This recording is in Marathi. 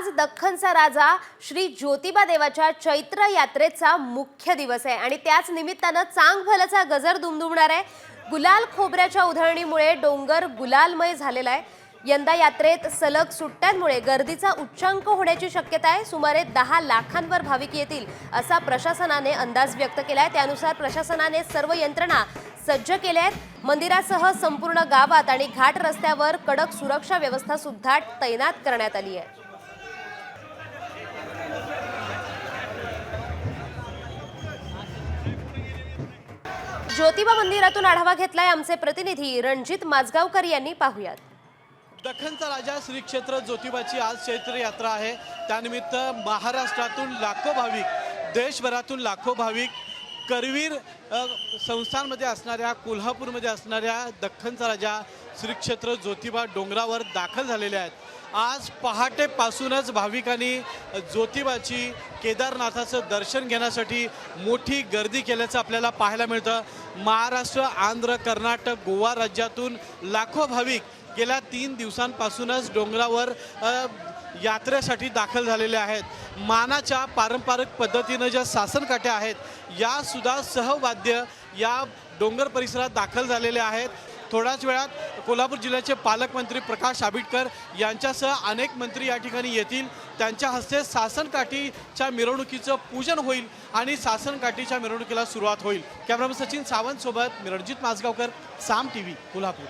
आज दख्खनचा राजा श्री ज्योतिबा देवाच्या चैत्र यात्रेचा मुख्य दिवस आहे. आणि त्याच निमित्तानं चांग भलचा गजर दुमदुमणार आहे. गुलाल खोबऱ्याच्या उधळणीमुळे डोंगर गुलालमय झालेला आहे. यंदा यात्रेत सलग सुट्ट्यांमुळे गर्दीचा उच्चांक होण्याची शक्यता आहे. सुमारे दहा लाखांवर भाविक येतील असा प्रशासनाने अंदाज व्यक्त केला आहे त्यानुसार प्रशासनाने सर्व यंत्रणा सज्ज केल्या आहेत. मंदिरासह संपूर्ण गावात आणि घाट रस्त्यावर कडक सुरक्षा व्यवस्था सुद्धा तैनात करण्यात आली आहे. ज्योतिबा मंदिरातून आढावा घेतलाय आमचे प्रतिनिधी रणजित माजगावकर यांनी. पाहुयात. दखनचा राजा श्री क्षेत्र ज्योतिबाची आज चैत्र यात्रा आहे. त्यानिमित्त महाराष्ट्रातून लाखो भाविक देशभरातून लाखो भाविक करवीर संस्थानमध्ये असणाऱ्या कोल्हापूरमध्ये असणाऱ्या दख्खनचा राजा श्रीक्षेत्र ज्योतिबा डोंगरावर दाखल झालेले आहेत. आज पहाटेपासूनच भाविकांनी ज्योतिबाची केदारनाथाचं दर्शन घेण्यासाठी मोठी गर्दी केल्याचं आपल्याला पाहायला मिळतं. महाराष्ट्र आंध्र कर्नाटक गोवा राज्यातून लाखो भाविक गेल्या तीन दिवसांपासूनच डोंगरावर यात्रेसाठी दाखल झालेले आहेत. मानाच्या पारंपरिक पद्धतीनं ज्या सासनकाठ्या आहेत या सुद्धा सहवाद्य या डोंगर परिसरात दाखल झालेल्या आहेत. थोड्याच वेळात कोल्हापूर जिल्ह्याचे पालकमंत्री प्रकाश आंबेडकर यांच्यासह अनेक मंत्री या ठिकाणी येतील. त्यांच्या हस्ते सासनकाठीच्या मिरवणुकीचं पूजन होईल आणि सासनकाठीच्या मिरवणुकीला सुरुवात होईल. कॅमेरामन सचिन सावंत सोबत मी रणजित माजगावकर साम टी व्ही कोल्हापूर.